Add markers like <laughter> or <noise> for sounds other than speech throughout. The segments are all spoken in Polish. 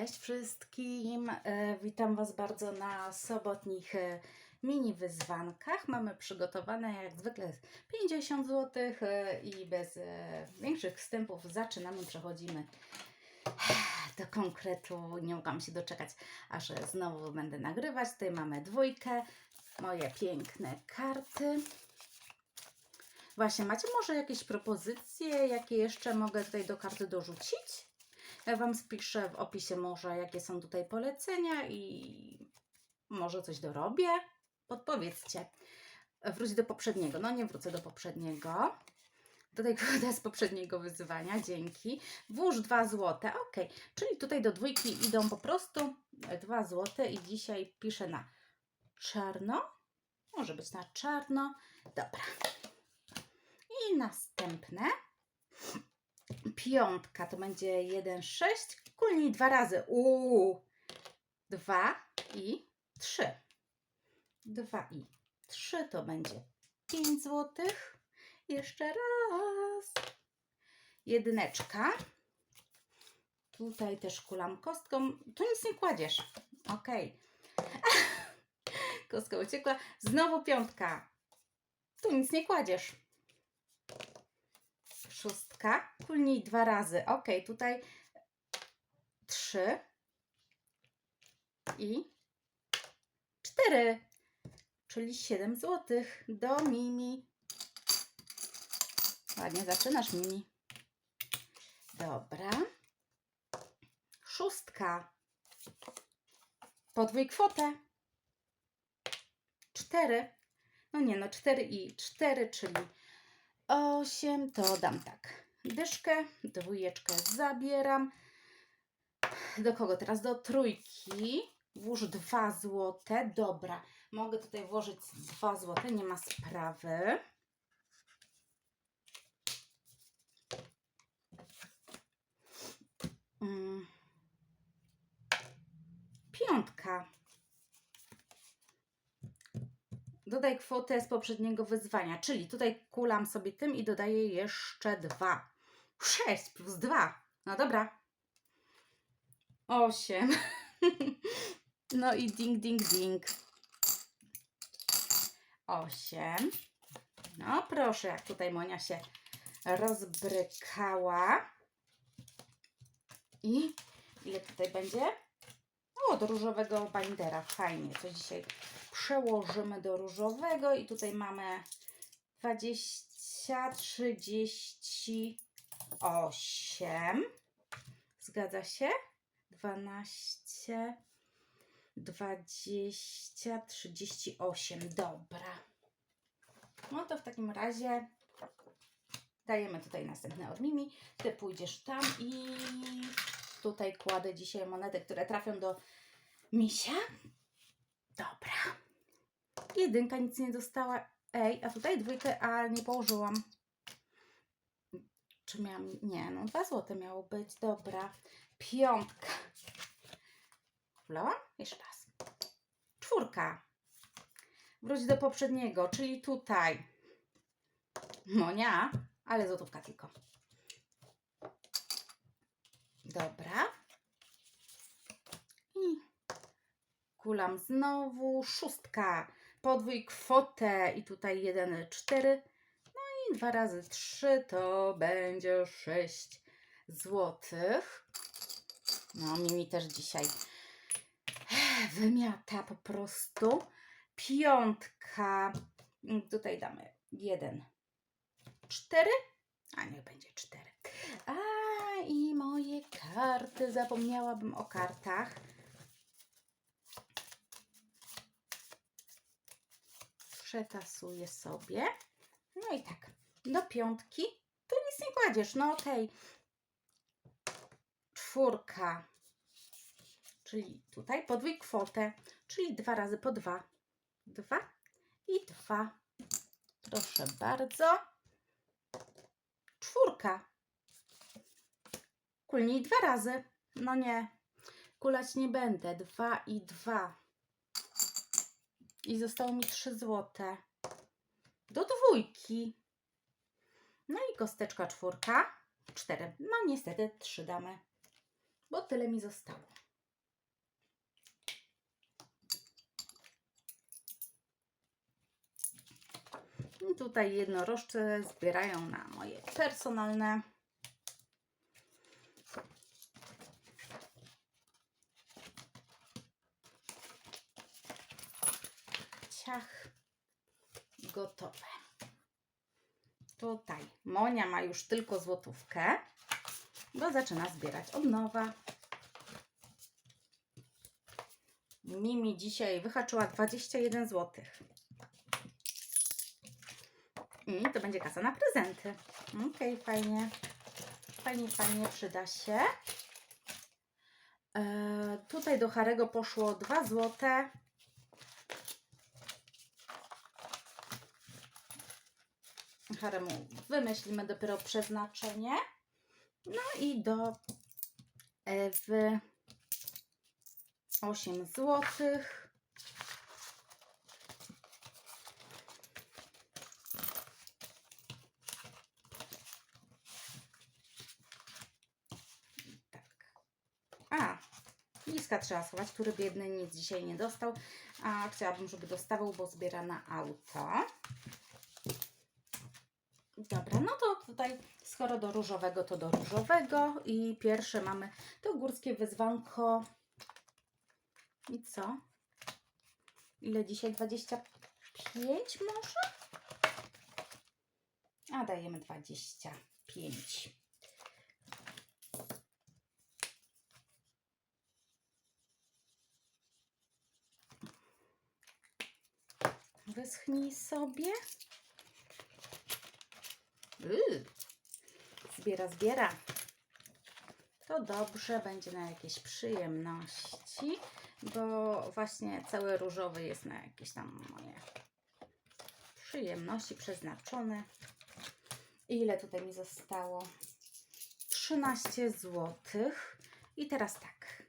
Cześć wszystkim. E, Witam Was bardzo na sobotnich e, mini wyzwankach. Mamy przygotowane jak zwykle 50 zł i bez e, większych wstępów zaczynamy, przechodzimy do konkretu. Nie mogłam się doczekać, aż znowu będę nagrywać. Tutaj mamy dwójkę, moje piękne karty. Właśnie, macie może jakieś propozycje, jakie jeszcze mogę tutaj do karty dorzucić? Wam spiszę w opisie może, jakie są tutaj polecenia i może coś dorobię. Podpowiedzcie. Wróć do poprzedniego. No nie wrócę do poprzedniego. Do kwota z poprzedniego wyzwania, dzięki. Włóż 2 złote, ok. Czyli tutaj do dwójki idą po prostu 2 złote i dzisiaj piszę na czarno. Może być na czarno. Dobra. I następne piątka to będzie 1, 6, kulnij dwa razy. Uuu, 2 i 3. 2 i 3 to będzie 5 zł. Jeszcze raz. Jedyneczka. Tutaj też kulam kostką. Tu nic nie kładziesz. Ok. <laughs> Kostka uciekła. Znowu piątka. Tu nic nie kładziesz szóstka, kulnij dwa razy. Ok, tutaj trzy i cztery, czyli 7 zł do Mimi. Ładnie zaczynasz, Mimi. Dobra. Szóstka. Podwój kwotę. Cztery. No nie, no cztery i cztery, czyli 8 to dam tak. Dyszkę, dwójeczkę zabieram. Do kogo teraz? Do trójki. Włóż 2 złote. Dobra, mogę tutaj włożyć 2 złote, nie ma sprawy. Mm. Piątka. Dodaj kwotę z poprzedniego wyzwania, czyli tutaj kulam sobie tym i dodaję jeszcze dwa. 6 plus 2. No dobra. 8. <laughs> No i ding, ding, ding. 8. No proszę, jak tutaj Monia się rozbrykała. I ile tutaj będzie? O, do różowego bindera. Fajnie, co dzisiaj przełożymy do różowego i tutaj mamy 20, 38. Zgadza się? 12, 20, 38. Dobra. No to w takim razie dajemy tutaj następne od Mimi. Ty pójdziesz tam i tutaj kładę dzisiaj monety, które trafią do misia. Dobra. Jedynka nic nie dostała. Ej, a tutaj dwójkę, a nie położyłam. Czy miałam... Nie, no dwa złote miało być. Dobra. Piątka. Wlałam? Jeszcze raz. Czwórka. Wróć do poprzedniego, czyli tutaj. Monia, ale złotówka tylko. Dobra. I kulam znowu. Szóstka. Podwój kwotę i tutaj 1, 4. No i 2 razy 3 to będzie 6 złotych. No, Mimi też dzisiaj wymiata po prostu. Piątka. Tutaj damy 1, 4. A niech będzie 4. A i moje karty. Zapomniałabym o kartach. Przetasuję sobie. No i tak. Do piątki. Tu nic nie kładziesz. No okej. Czwórka. Czyli tutaj podwój kwotę. Czyli dwa razy po dwa. Dwa i dwa. Proszę bardzo. Czwórka. Kulnij dwa razy. No nie. Kulać nie będę. Dwa i dwa. I zostało mi 3 złote. Do dwójki. No i kosteczka czwórka. 4. No niestety 3 damy. Bo tyle mi zostało. I tutaj jednorożce zbierają na moje personalne Gotowe. Tutaj Monia ma już tylko złotówkę, bo zaczyna zbierać od nowa. Mimi dzisiaj wyhaczyła 21 zł. I to będzie kasa na prezenty. Okej, fajnie. Fajnie, fajnie, przyda się. E, tutaj do Harego poszło 2 zł. Haremu wymyślimy dopiero przeznaczenie. No i do Ewy 8 złotych. Tak. A, liska trzeba schować, który biedny nic dzisiaj nie dostał, a chciałabym, żeby dostawał, bo zbiera na auto. No to tutaj skoro do różowego, to do różowego i pierwsze mamy to górskie wyzwanko. I co? Ile dzisiaj? 25 może? A dajemy 25. Wyschnij sobie. Yy. Zbiera, zbiera. To dobrze, będzie na jakieś przyjemności, bo właśnie cały różowy jest na jakieś tam moje przyjemności przeznaczone. Ile tutaj mi zostało? 13 zł. I teraz tak.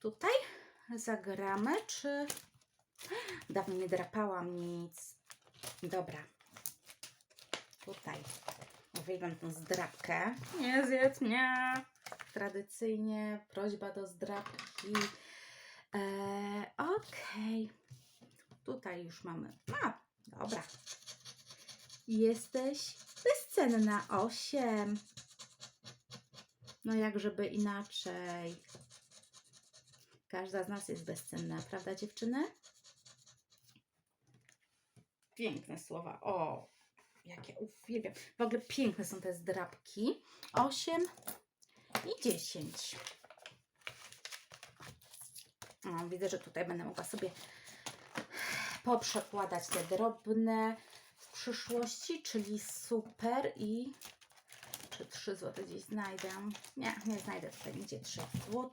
Tutaj zagramy, czy... Dawno nie drapałam nic. Dobra. Tutaj. Uwielbiam tą zdrabkę. Nie zjedz mnie. Tradycyjnie prośba do zdrabki. Eee, Okej. Tutaj już mamy. A, dobra. Jesteś bezcenna. 8. No jak żeby inaczej. Każda z nas jest bezcenna, prawda dziewczyny? Piękne słowa. O, jakie uwielbiam. W ogóle piękne są te zdrabki. 8 i 10. O, widzę, że tutaj będę mogła sobie poprzekładać te drobne w przyszłości, czyli super i czy 3 zł gdzieś znajdę? Nie, nie znajdę tutaj nigdzie 3 zł.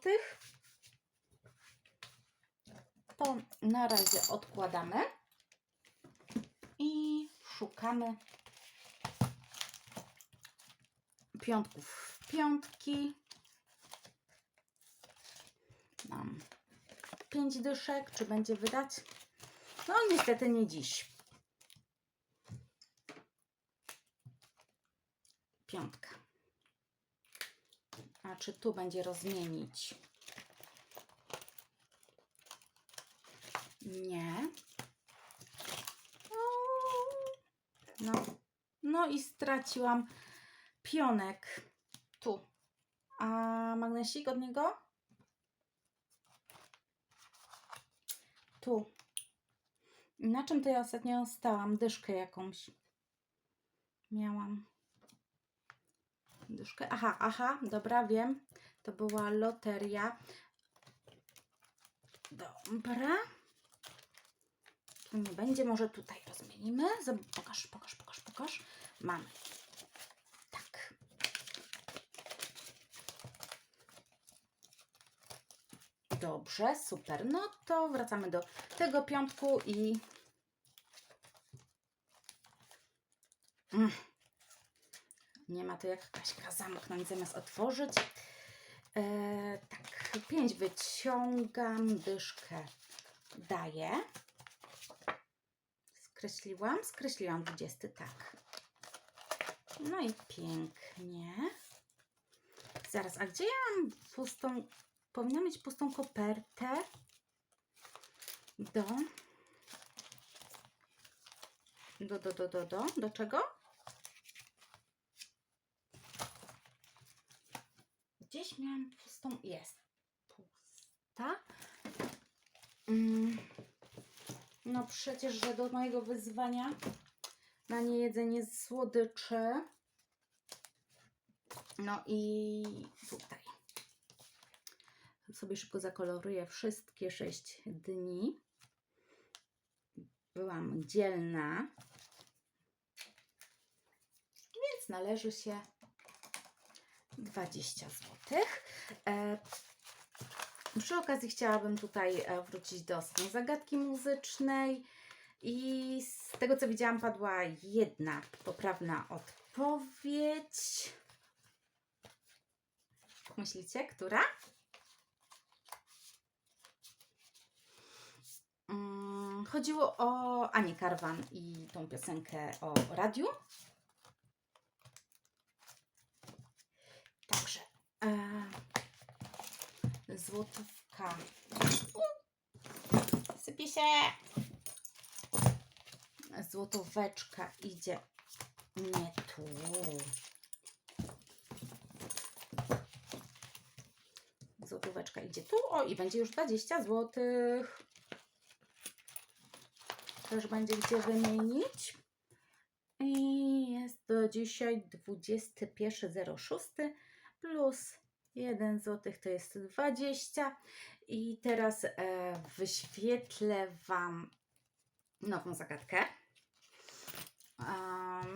To na razie odkładamy i szukamy piątków. Piątki. Mam pięć dyszek. Czy będzie wydać? No niestety nie dziś. Piątka. A czy tu będzie rozmienić? Nie. No. No i straciłam pionek. Tu. A magnesik od niego? Tu. Na czym to ja ostatnio stałam? Dyszkę jakąś. Miałam. Dyszkę. Aha, aha, dobra, wiem. To była loteria. Dobra. Tu nie będzie, może tutaj rozmienimy. Zob- Pokaż, pokaż, pokaż, pokaż. Mamy. Tak. Dobrze, super. No to wracamy do tego piątku i. Mm. Nie ma to jak Kaśka zamknąć zamiast otworzyć. E, tak, pięć wyciągam, dyszkę daję. Skreśliłam, skreśliłam 20, tak. No i pięknie. Zaraz, a gdzie ja mam pustą, powinna mieć pustą kopertę do Do, do, do, do, do. Do czego? Gdzieś miałam pustą. Jest. Pusta. Mm. No przecież, że do mojego wyzwania na niejedzenie słodyczy. No i tutaj. Sobie szybko zakoloruję wszystkie 6 dni. Byłam dzielna. Więc należy się 20 zł. E, przy okazji chciałabym tutaj e, wrócić do strony zagadki muzycznej. I z tego co widziałam, padła jedna poprawna odpowiedź. Myślicie, która? Mm, Chodziło o Anię Karwan i tą piosenkę o radiu. Także e, złotówka. Sypie się. Złotóweczka idzie nie tu. Złotóweczka idzie tu. O, i będzie już 20 złotych. Też będzie gdzie wymienić. I jest to dzisiaj 21.06 plus 1 zł to jest 20. I teraz e, wyświetlę Wam nową zagadkę.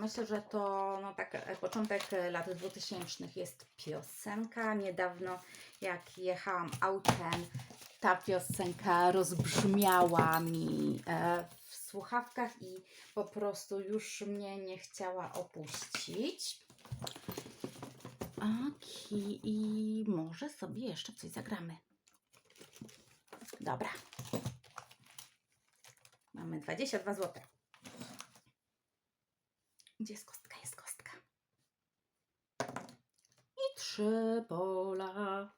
Myślę, że to no, tak, e, początek lat 2000 jest piosenka. Niedawno, jak jechałam autem, ta piosenka rozbrzmiała mi e, słuchawkach i po prostu już mnie nie chciała opuścić. Okej, i może sobie jeszcze coś zagramy. Dobra. Mamy 22 zł. Gdzie jest kostka? Jest kostka. I trzy pola.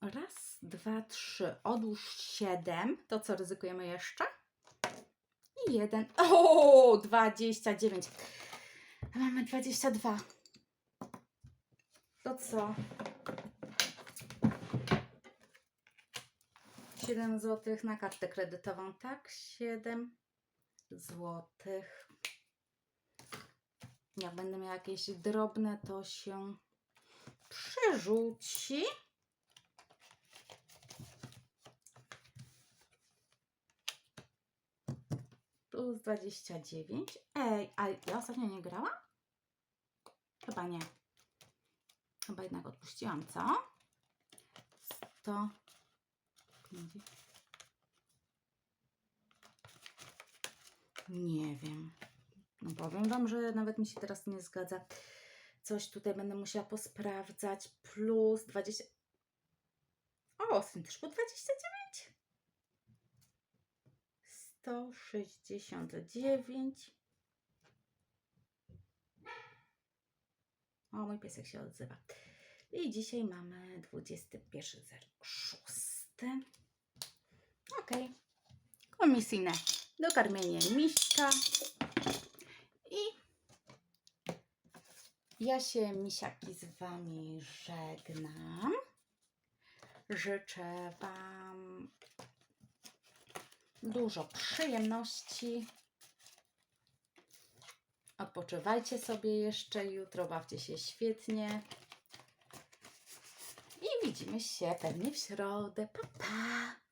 Raz, dwa, trzy. Odłóż siedem. To co ryzykujemy jeszcze? Jeden. O, 29. Mamy 22. To co? 7 zł na kartę kredytową, tak? 7 złotych. Jak będę miała jakieś drobne, to się przerzuci. Plus 29. Ej, a ja ostatnio nie grałam? Chyba nie. Chyba jednak odpuściłam, co? 100. Nie wiem. No powiem Wam, że nawet mi się teraz nie zgadza. Coś tutaj będę musiała posprawdzać. Plus 20. O, tym też po 29. 169. O, mój piesek się odzywa. I dzisiaj mamy 21.06. Ok. Komisyjne dokarmienie miśka. I ja się, misiaki, z Wami żegnam. Życzę Wam dużo przyjemności. Odpoczywajcie sobie jeszcze jutro, bawcie się świetnie. I widzimy się pewnie w środę. Pa, pa!